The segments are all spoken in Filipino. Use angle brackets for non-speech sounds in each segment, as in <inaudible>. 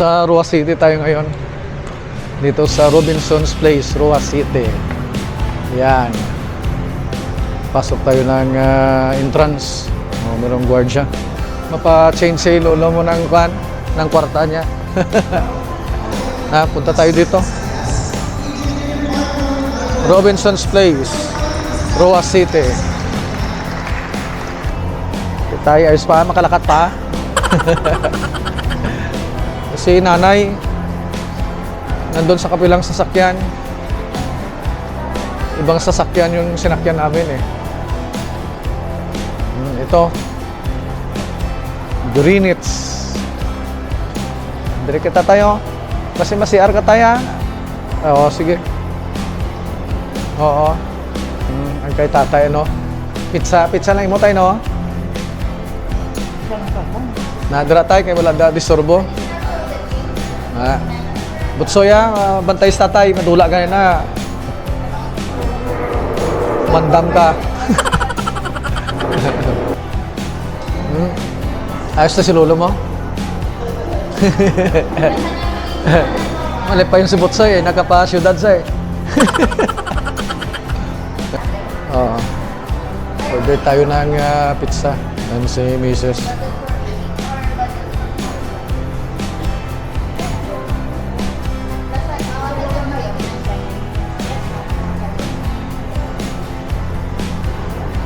Nasa Roa City tayo ngayon. Dito sa Robinson's Place, Roa City. Yan. Pasok tayo ng ah, entrance. Oh, merong gwardiya. Mapa-change sa lolo mo ng kwan, ng kwarta niya. na, <laughs> punta tayo dito. Robinson's Place, Roa City. Tayo ayos pa, makalakat pa. <laughs> si nanay, nandun sa kapilang sasakyan. Ibang sasakyan yung sinakyan namin eh. Hmm, ito. Greenwich. Dire kita tayo. Kasi masiar ka tayo. ah. Oo, sige. Oo. Hmm, ang kay tatay, no? Pizza, pizza lang imo tayo, no? Nadra tayo kay wala da disturbo. Ah. Butsoya, ah, bantay sa tatay, madula ka na. Mandam ka. hmm. Ayos na si lolo mo? <laughs> Mali pa yung si Butsoy eh, nakapa-syudad sa eh. <laughs> Oo. Order tayo ng ah, pizza. Ano si Mrs.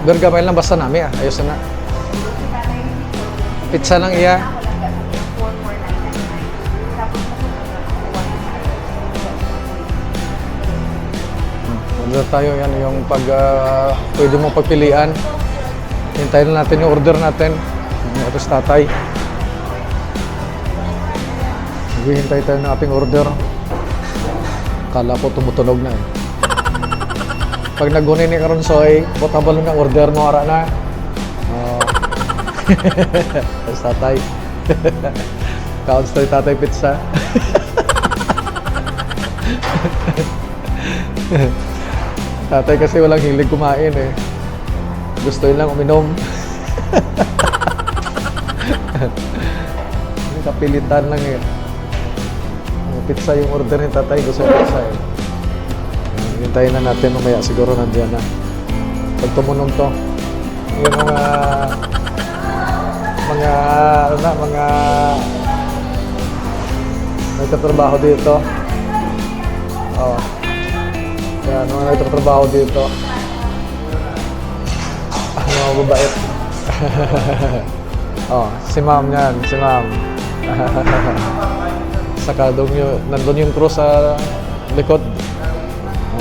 Bergamay lang basta namin ah. Ayos na. Pizza lang iya. Order tayo yan yung pag ah, pwede mo pagpilian. Hintayin natin yung order natin. Ito si tatay. Hintay tayo ng ating order. Kala ko tumutunog na eh. Pag nagunin ni karon soy, potable nga order mo ara na. Oh. <laughs> Tapos tatay. <laughs> Kaon sa tatay pizza. <laughs> tatay kasi walang hilig kumain eh. Gusto lang uminom. Kapilitan lang eh. Pizza yung order ni tatay. Gusto pizza eh. Hintayin na natin mamaya siguro nandiyan na. Pag tumunog to, yung mga mga ano na, mga nagtatrabaho dito. Oh. Yan, mga nagtatrabaho dito. Ah, mga babait. <laughs> oh, si ma'am yan, si ma'am. Saka doon yung, nandun yung crew sa likod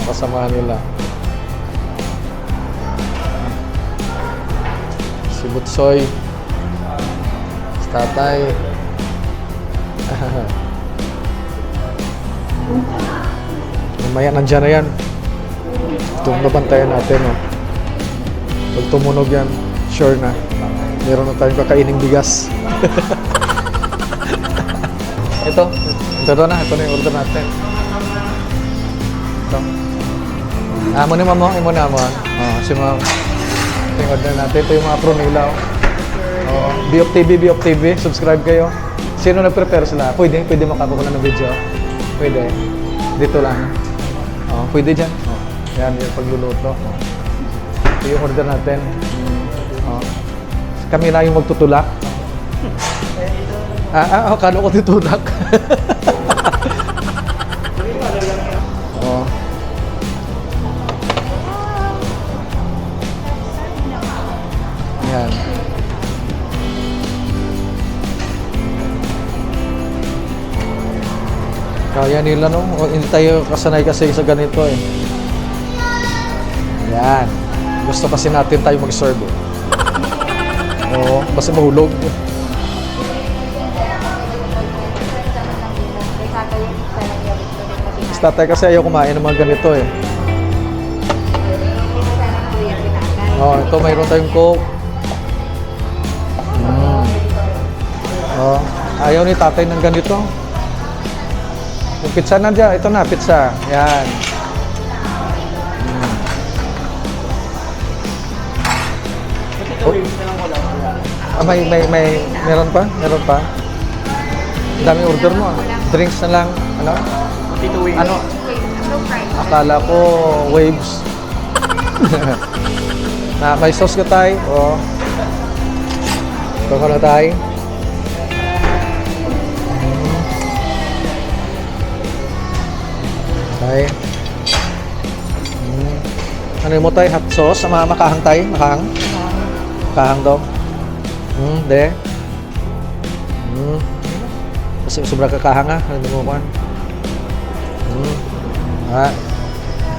ang kasamahan nila. Si Butsoy, si Tatay. <laughs> Mamaya nandyan na yan. Itong nabantayan natin. Oh. Pag tumunog yan, sure na. Meron na tayong kakaining bigas. <laughs> ito, ito na. Ito na yung order natin. Ito. Ah, muna mo mo, imo na mo. Oh, si ma'am. Tingnan na natin ito yung mga pro nila. Oh, Biop TV, Biop TV, subscribe kayo. Sino nag-prepare sila? Pwede, pwede makakuha ng video. Pwede. Dito lang. Oh, pwede diyan. Oh, yan yung pagluluto. Oh. Ito yung order natin. Oh. Kami na yung magtutulak. <laughs> Ah, ah, oh, kano ko titulak. <laughs> Kaya nila no, O, tayo kasanay kasi sa ganito eh. Yan. Gusto kasi natin tayo mag-serve eh. Oo, basta mahulog. Tatay kasi ayaw kumain ng mga ganito eh. Oh, ito mayroon tayong coke. Mm. Oh, ayaw ni tatay ng ganito. Yung pizza na dyan, ito na, pizza. Yan. Oh. Ah, may, may, may, meron pa? Meron pa? Dami order mo ah. Drinks na lang. Ano? Tito Wing. Ano? Akala ko waves. <laughs> na may sauce ka tayo. Oo. Ito ka na tayo. Tayo. Mm. Ano mo tayo? Hot sauce? Sama makahang tayo? Makahang? Makahang daw. Hmm, de. Hmm. Kasi sobra kakahang ha. Ano mo kuhan? Hmm. Ha?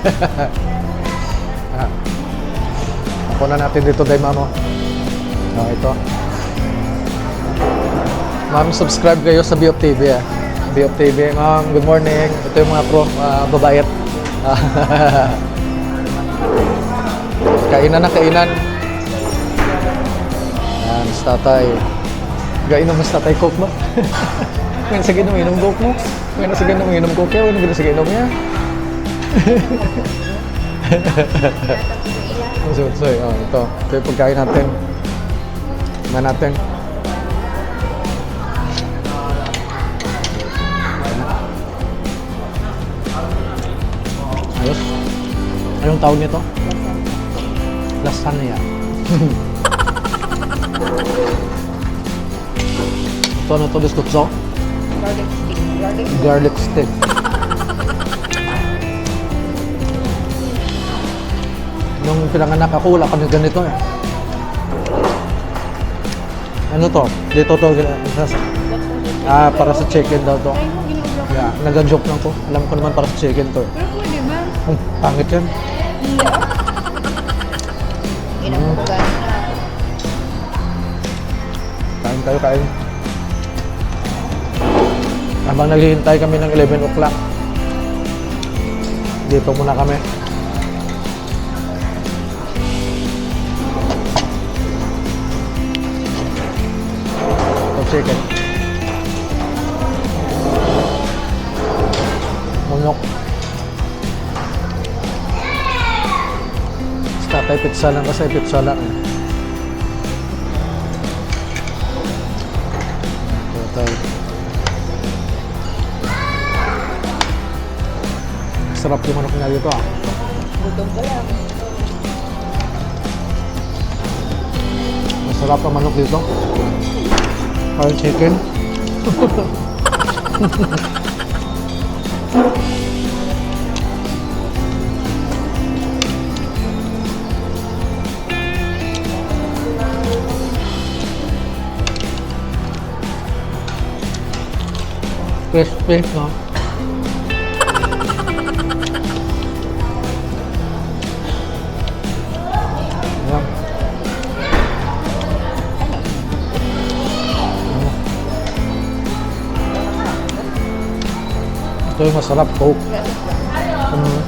<laughs> ha? Ako na natin dito dahil mamo. Oh, ito. Ma'am, subscribe kayo sa Biop TV ah. Biop TV. Ma'am, good morning. Ito yung mga pro, uh, babayat. <laughs> kainan na kainan. Yan, sa tatay. Gainom mas tatay coke mo. <laughs> Ngayon sa ginom, inom coke mo. Ngayon sa ginom, inom coke. Ngayon sa ginom niya. <laughs> So, so, oh, ito. Ito yung pagkain natin. Na natin. Anong tawag nito? Lasagna. ito ano to, biskutso? Garlic stick. Garlic stick. Garlic stick. Nung pinanganak ako, wala kami ganito eh. Ano to? Dito to. Ah, para sa chicken daw to. Yeah, nag-joke lang ko. Alam ko naman para sa chicken to eh. Pero pwede ba? Ang pangit yan. Tayo, kain. Habang naghihintay kami ng 11 o'clock. Dito muna kami. Ito chicken. Munok. Tatay pizza lang kasi pizza lang. eh. Sarap yung manok na dito ah. Gutom ka lang. Masarap ang manok dito. Fried chicken. <laughs> Crispy, no? Yung masarap, Coke. Mm.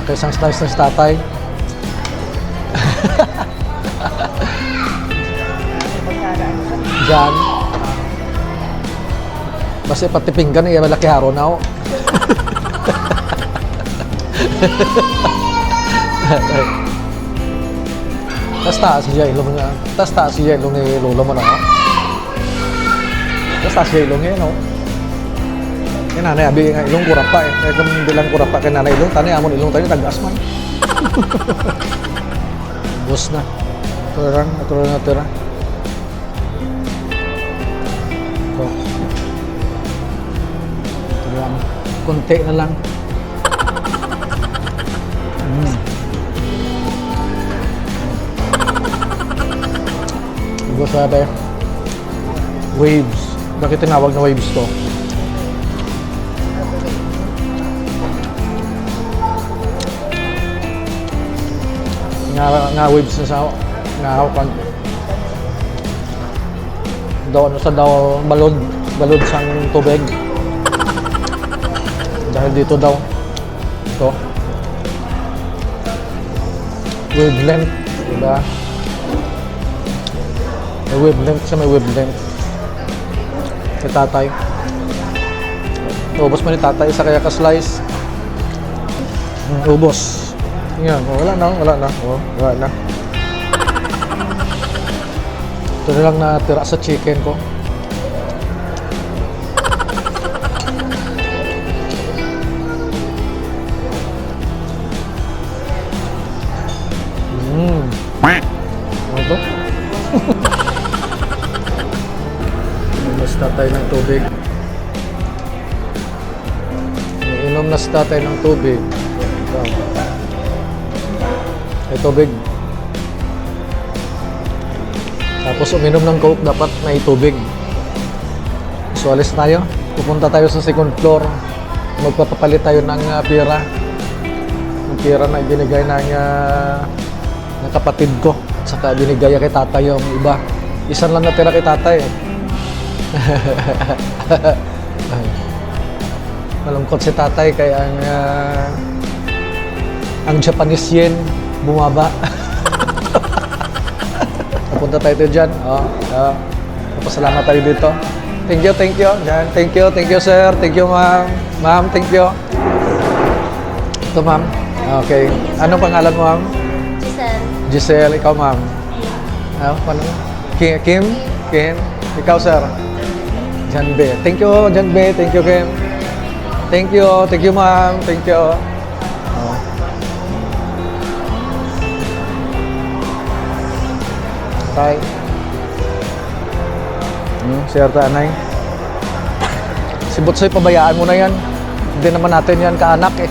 Naka-isang slice na si tatay. Diyan. Basta pati pinggan iya malaki haro na ako. <laughs> Tas taas siya ilong nga. Tas taas siya ilong ni lolo mo na ako. Tas taas siya ilong niya, no? Yan nanay, abi nga ilong kurapa eh. Kaya kung bilang kurapa kay nanay ilong, tanay amon ilong tayo, tagas man. <laughs> Bus na. Turang, turang na turang. Ito. Lang. Kunti na lang. Mm. Sa tayo. Waves. Bakit tinawag na waves to? Nga, nga waves na sa nga kan daw ano sa daw balod balod sang tubig dahil dito daw ito wavelength diba may wavelength sa may wavelength kay tatay ubos man ni tatay isa kaya ka slice Mm, ubos Yan, oh, wala na, wala na. Oh, wala na. Ito na lang natira sa chicken ko. Tubig. Ito. May tubig. Tapos uminom ng coke, dapat may tubig. So alis tayo. Pupunta tayo sa second floor. Magpapapalit tayo ng uh, pera. Ng pera na ibinigay ng, uh, ng kapatid ko. At saka binigay kay tatay yung iba. Isan lang natira kay tatay. <laughs> Malungkot si tatay kaya ang ah, ang Japanese yen bumaba. <laughs> Napunta tayo dito dyan. Oh, oh. Napasalamat tayo dito. Thank you, thank you. Yan, thank you, thank you sir. Thank you ma'am. Ma'am, thank you. Ito ma'am. Okay. Anong pangalan mo ma'am? Giselle. Giselle, ikaw ma'am. Ah, paano? Kim? Kim? Kim? Ikaw sir? Jan B. Thank you, Jan B. Thank you, Kim. Thank you. Thank you, ma'am. Thank you. Oh. Tay. Hmm, si Arta Anay. Si Butsoy, pabayaan mo na yan. Hindi naman natin yan kaanak eh.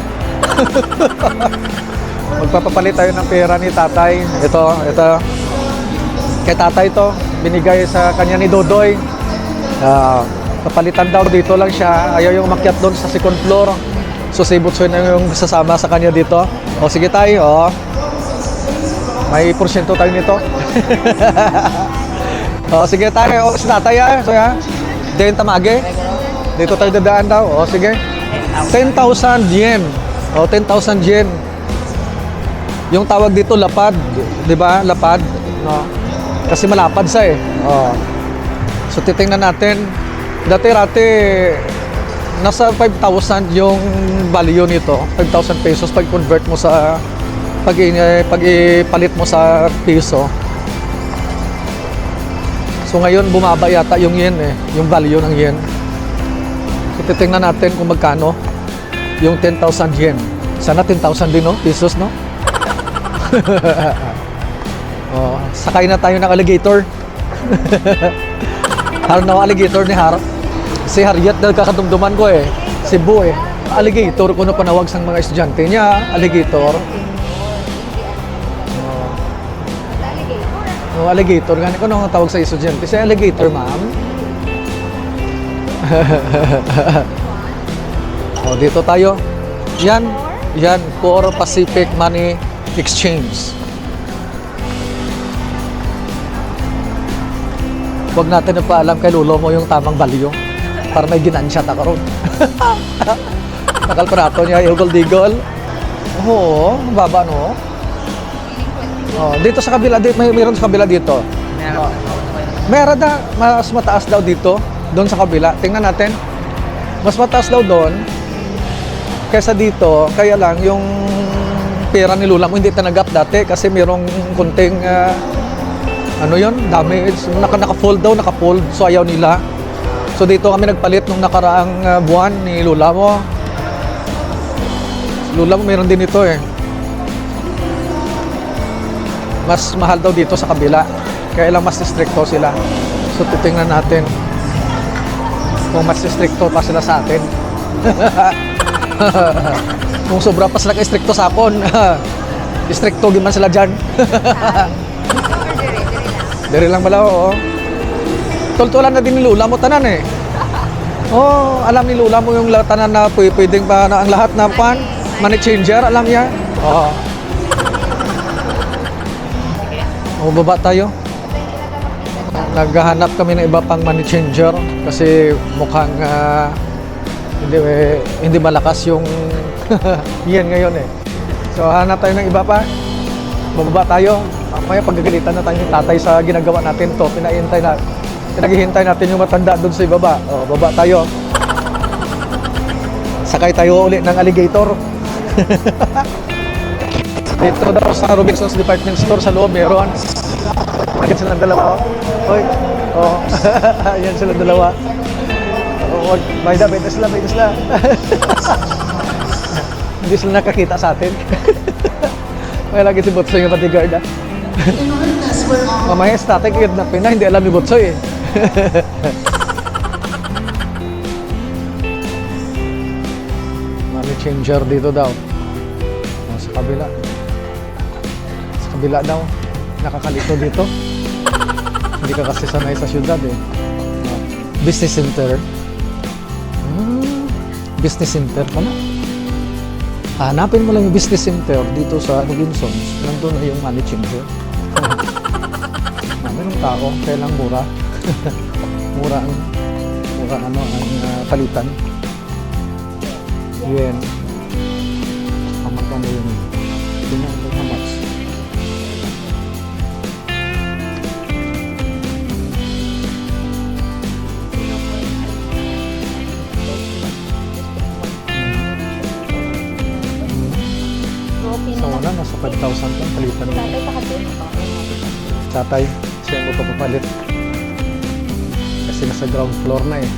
<laughs> Magpapapalit tayo ng pera ni tatay. Ito, ito. Kay tatay to, binigay sa kanya ni Dodoy. Ah, papalitan daw dito lang siya. Ayaw yung umakyat doon sa second floor. So si Butsoy na yung sasama sa kanya dito. O sige tayo, oh. May porsyento tayo nito. <laughs> o sige tayo, o si tatay ah. So ha. Diyan tamage. Dito tayo dadaan daw. O sige. 10,000 yen. O 10,000 yen. Yung tawag dito lapad, 'di ba? Lapad, no? Kasi malapad sa eh. Oh. So titingnan natin. Dati-rati nasa 5,000 yung value nito. 5,000 pesos pag convert mo sa pag pag ipalit mo sa piso. So ngayon bumaba yata yung yen eh, yung value ng yen. So titingnan natin kung magkano yung 10,000 yen. Sana 10,000 din no, pesos no? <laughs> oh, sakay na tayo ng alligator. <laughs> Har na alligator ni Har. Si Harriet na kakadumduman ko eh. Si Bu eh. Alligator ko na panawag sa mga estudyante niya. Alligator. Oh, alligator. Gani ko nung tawag sa estudyante. Si alligator, ma'am. <laughs> oh, dito tayo. Yan. Yan. Core Pacific Money Exchange. Huwag natin nagpaalam kay Lulo mo yung tamang value para may ginansya ta karon. <laughs> Nakalparato niya yung digol. Oo, baba no. Oh, dito sa kabila, dito, may meron sa kabila dito. Oh. Meron na, mas mataas daw dito, doon sa kabila. Tingnan natin. Mas mataas daw doon kaysa dito. Kaya lang, yung pera ni Lula mo hindi tanagap dati kasi merong kunting ah, ano yon damage. Naka, naka-fold daw, naka-fold. So ayaw nila. So dito kami nagpalit nung nakaraang ah, buwan ni Lula mo. Lula mo meron din ito eh. Mas mahal daw dito sa kabila. Kaya lang mas stricto sila. So titingnan natin kung mas stricto pa sila sa atin. <laughs> kung sobra pa sila ka-stricto sa akon, <laughs> stricto giman sila dyan. <laughs> Dari lang bala, oo. Tultulan na din ni Lula mo tanan eh. <laughs> Oh, alam ni Lula mo yung tanan na pwede, pwedeng pa na ang lahat na pan, money changer, alam niya. Oo. O, baba tayo. Naghahanap kami ng iba pang money changer kasi mukhang ah, hindi eh, hindi malakas yung <laughs> yen ngayon eh. So hanap tayo ng iba pa. Bababa tayo. Mamaya pagagalitan na tayo ni tatay sa ginagawa natin to. Pinahintay na pinaghihintay natin yung matanda doon sa ibaba. O, baba tayo. Sakay tayo uli ng alligator. <laughs> Dito daw sa Robinson's Department Store sa loob meron. Bakit silang dalawa? Hoy. Oh. <laughs> Ayan sila dalawa. Oh, may da, da sila, da sila. Hindi sila nakakita sa atin. <laughs> May lagi si Butsoy yung bodyguard ah. Mamaya sa tatay kidnapin na, hindi alam ni Butsoy eh. <laughs> Money changer dito daw. Oh, sa kabila. Sa kabila daw. Nakakalito dito. Hindi ka kasi sanay sa syudad eh. Oh, Business center. Hmm, business center pala. Hanapin mo lang yung business center dito sa Robinsons. Nandun na yung money changer. <laughs> Dami ng tao, kaya lang mura. <laughs> mura ang mura ano ang ah, palitan. Yun. Ang magkano yun? Na, ito how much? Una, lang. nasa 5,000 to, palitan mo. Tatay, pakatid. Tatay, siya ang magpapalit. Kasi nasa ground floor na eh.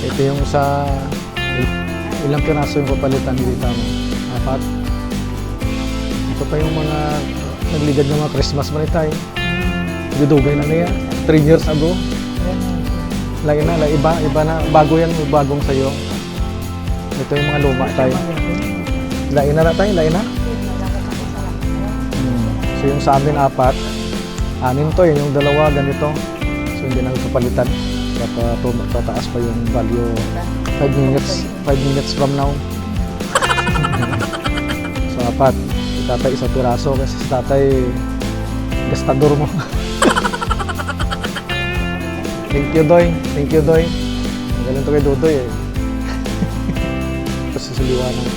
<laughs> Ito yung sa ilang piraso yung papalitan dito mo. Apat. Ito pa yung mga nagligad ng mga Christmas manitay. Dudugay na niya. 3 years ago. Lain na, lain, iba, iba na. Bago yan, bagong sayo. Ito yung mga luma tayo. Lain na na tayo, lain na. Hmm. So yung sa amin apat, anin to yun, yung dalawa ganito. So hindi na ipapalitan. At uh, to, tataas pa yung value 5 minutes, 5 minutes from now. <laughs> so apat, si tatay isa piraso kasi si tatay gastador mo. <laughs> Thank you, Doy. Thank you, Doy. Ang to kay Dodoy eh. <laughs> Tapos susuliwanan.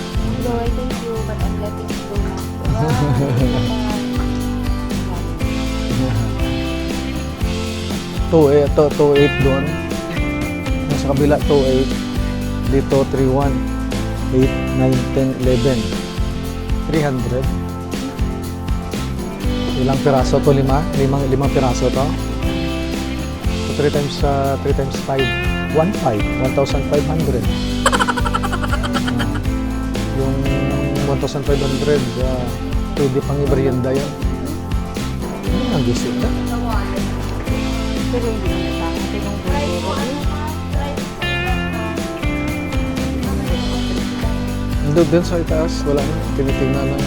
Doy, thank you. But I'm letting you go now. Wow. 2, 2, 2.8 doon. Yung sa kabila, 2.8. Dito, 3.1. 8, 9, 10, 11. 300. Ilang piraso to? Lima? Limang, limang piraso to? So, 3 times, uh, 3 times 5. 1,500. 1,500. Uh, yung 1,500, uh, ah, pwede pang ibaryenda yan. Ano ang gising na? Pero hindi mo natama. Tinong bulo. Doon din sa itaas, wala na. Tinitingnan lang.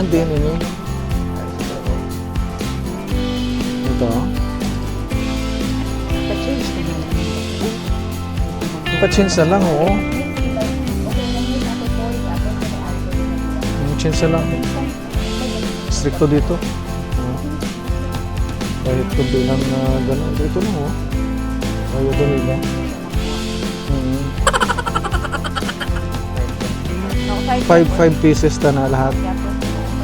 Andi, ano yun? Ito. Pa-change na lang. Ipa-change na lang, oo. Change na lang. Stricto dito. Kahit kundi lang na gano'n. Dito lang, oh. Ayaw doon nila. Mm. Five, five pieces na na lahat.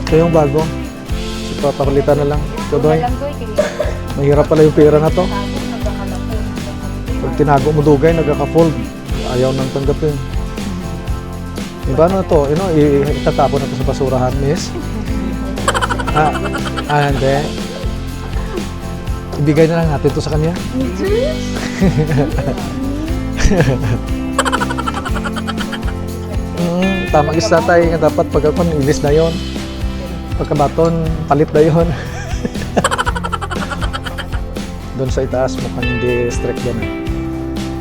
Ito yung bago. So, papalitan na lang. Ito doon. Mahirap pala yung pera na to. Pag tinago mo dugay, nagkaka-fold. Ayaw nang tanggapin. Iba na to, you know, itatapon na to sa basurahan, miss. <laughs> Ah, ah, hindi. Ibigay na lang natin to sa kanya. <laughs> Mm, tama is tatay nga dapat pag ako ilis na yon. Pagkabaton, palit na yon. <laughs> Doon sa itaas mukhang hindi strict eh.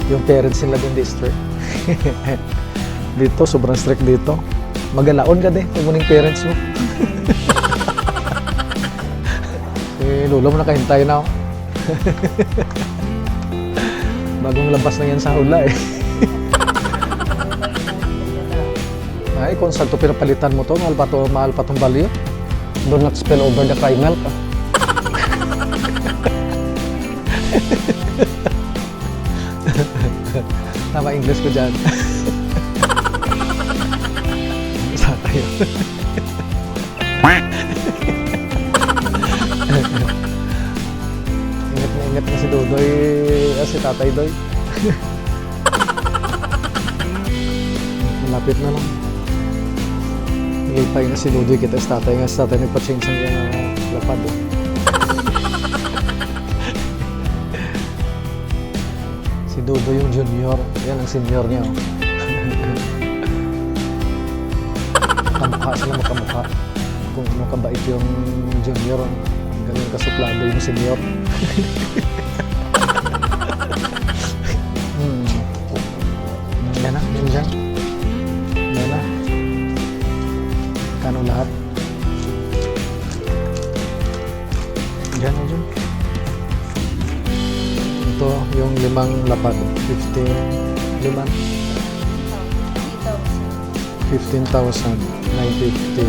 Yung parents nila din di strict. <laughs> dito, sobrang strict dito. Magalaon ka din, kung muning parents mo. si Lolo mo nakahintay na ako. <laughs> Bagong labas na yan sa hula eh. <laughs> Ay, kung saan to pinapalitan mo to, mahal pa to, mahal pa tong value. Do not spill over the cry milk. ah. <laughs> Tama English ko dyan. Sa tayo. Ingat na si Dodoy, ah, si Tatay Doy. Malapit na lang. lipay na si Ludoy kita sa tatay nga sa tatay nagpa-change ang uh, lapad. eh. si Dudo yung junior. Yan ang senior niya. Oh. Kamukha sila makamukha. Kung ano kabait yung junior, ganun kasuplado yung senior. Hmm. Yan na, yan dyan. Yan na. Kano lahat? Yan na dyan. Ito yung limang lapad. 15, limang 15,000. 915.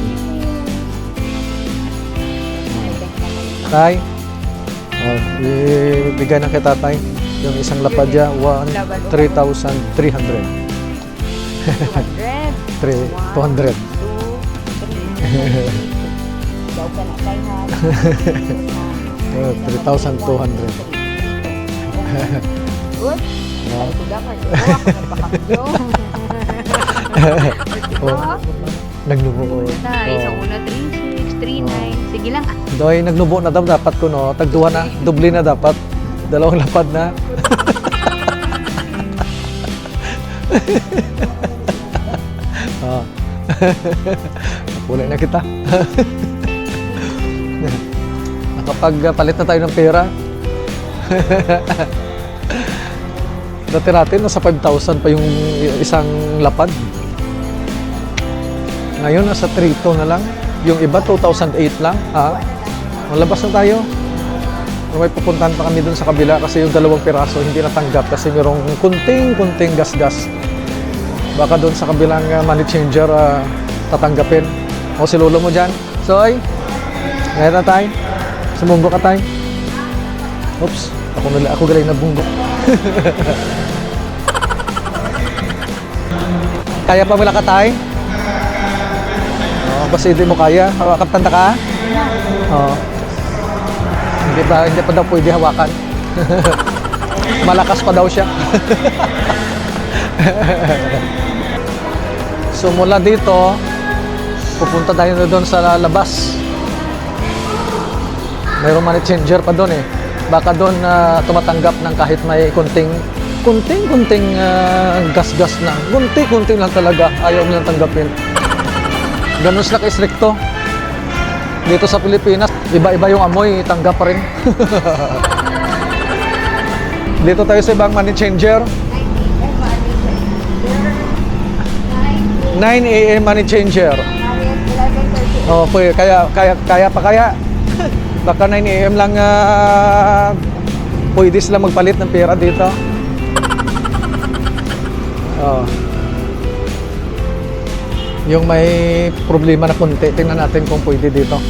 Tay, oh, ibigay na kita, Tay. Yung isang lapad niya, one- 3,300. 200. Three- 200. 2, 3. Daw ka na kay ha. Oh, 3,200. Good. Oh. Ay, kuda ka. Ako nagpakabyo. Oh, naglubo ko. Tay, sa una 36, 39. Sige lang. ah. Doy, naglubo na daw dapat ko, no? Tagduha na, <laughs> dubli na dapat. Dalawang lapad na. <laughs> <laughs> oh. Napulay na kita. Nakapagpalit na tayo ng pera. Dati natin, nasa 5,000 pa yung isang lapad. Ngayon, nasa 3,200 na lang. Yung iba, 2,008 lang. Ha? Malabas na tayo. May pupuntahan pa kami dun sa kabila kasi yung dalawang piraso hindi natanggap kasi mayroong kunting-kunting gas-gas. Baka doon sa kabilang uh, money changer ah, tatanggapin. O si lolo mo dyan. Soy, ngayon na tayo. Sumunggo ka tayo. Oops, ako, nila, ako galing na bunggo. <laughs> kaya pa wala ka tayo? Oh, basta hindi mo kaya. Hawakan ka? Oo. Hindi pa, hindi pa daw pwede hawakan. <laughs> Malakas pa daw siya. <laughs> so mula dito, pupunta tayo na doon sa labas. Mayroong money changer pa doon eh. Baka doon na tumatanggap ng kahit may kunting kunting-kunting ah, gas-gas lang. Kunti-kunti lang talaga. Ayaw nilang tanggapin. Ganun sila ka-stricto. Dito sa Pilipinas, iba-iba yung amoy, tanggap pa rin. <laughs> Dito tayo sa ibang money changer. 9 a.m. money changer. Oh, pwede, kaya, kaya, kaya pa kaya. <laughs> Baka 9 a.m. lang ah, pwede sila magpalit ng pera dito. Oh. Yung may problema na konti, tingnan natin kung pwede dito.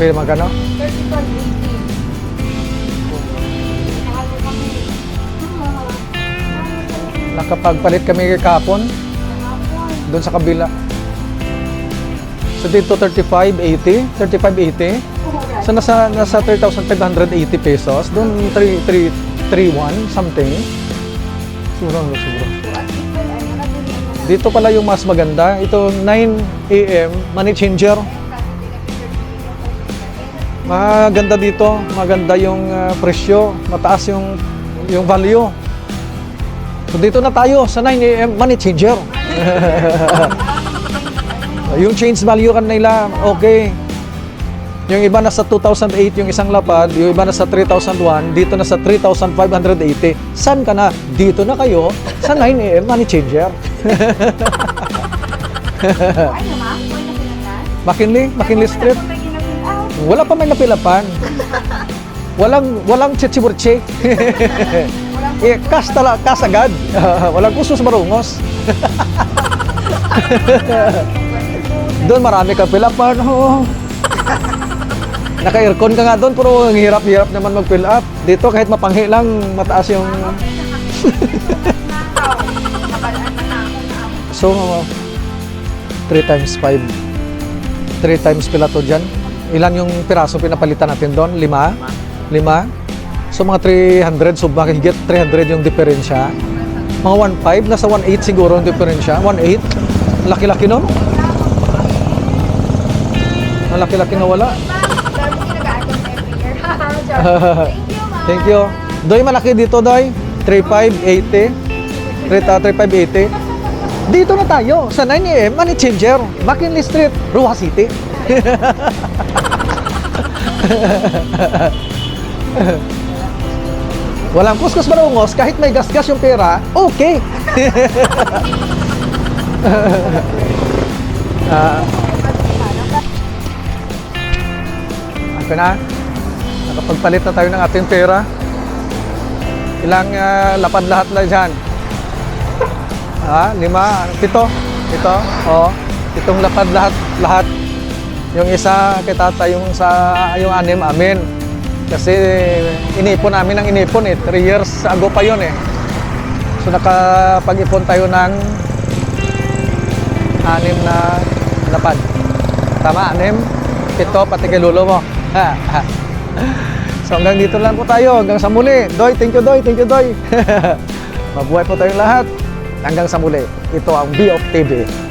Pwede magkano? Nakapagpalit kami kahapon doon sa kabila. So dito 35.80, 35.80. So nasa nasa 3,580 pesos. Doon 3,331 something. Sobrang sobra. Dito pala yung mas maganda. Ito 9 AM money changer. Maganda dito, maganda yung ah, presyo, mataas yung yung value. So dito na tayo sa 9 AM money changer. <laughs> yung change value kan nila, okay. Yung iba nasa 2008 yung isang lapad, yung iba nasa 3001, dito na sa 3580. San ka na? Dito na kayo sa 9 AM money changer. Na pinagkas. McKinley, McKinley Street. Na. Wala pa may napilapan. Walang walang chichiburche. eh, kas tala, kas agad. <laughs> walang kusos marungos. <laughs> doon marami ka pilapan. Oh. Naka-aircon ka nga doon pero ang hirap-hirap naman mag-fill up. Dito kahit mapanghi lang mataas yung <laughs> So, 3 times 5. 3 times pila to dyan. Ilan yung piraso pinapalitan natin doon? Lima? Lima? So mga 300, so bakit higit 300 yung diferensya. Mga 1.5, nasa 1.8 siguro yung diferensya. 1.8. Laki-laki no? Malaki-laki na wala. <laughs> Thank you. Doy, malaki dito, Doy. 3580. 3580. Dito na tayo sa 9am Money Changer, McKinley Street, Ruha City. <laughs> Walang kuskus marungos, kahit may gasgas yung pera, okay. <laughs> Ah. Okay na. Nakapagpalit na tayo ng ating pera. Ilang ah, lapad lahat lang dyan? <laughs> Ah, lima, pito. Pito, oo. Pitong lapad lahat, lahat. Yung isa kay tata, yung sa, yung anim, amin. Kasi inipon namin ang inipon eh. Three years ago pa yun eh. So nakapag-ipon tayo ng anim na lapad. Tama, anim. Pito, pati kay lulo mo. <laughs> so hanggang dito lang po tayo. Hanggang sa muli. Doy, thank you Doy, thank you Doy. <laughs> Mabuhay po tayong lahat. Hanggang sa muli. Ito ang B of TV.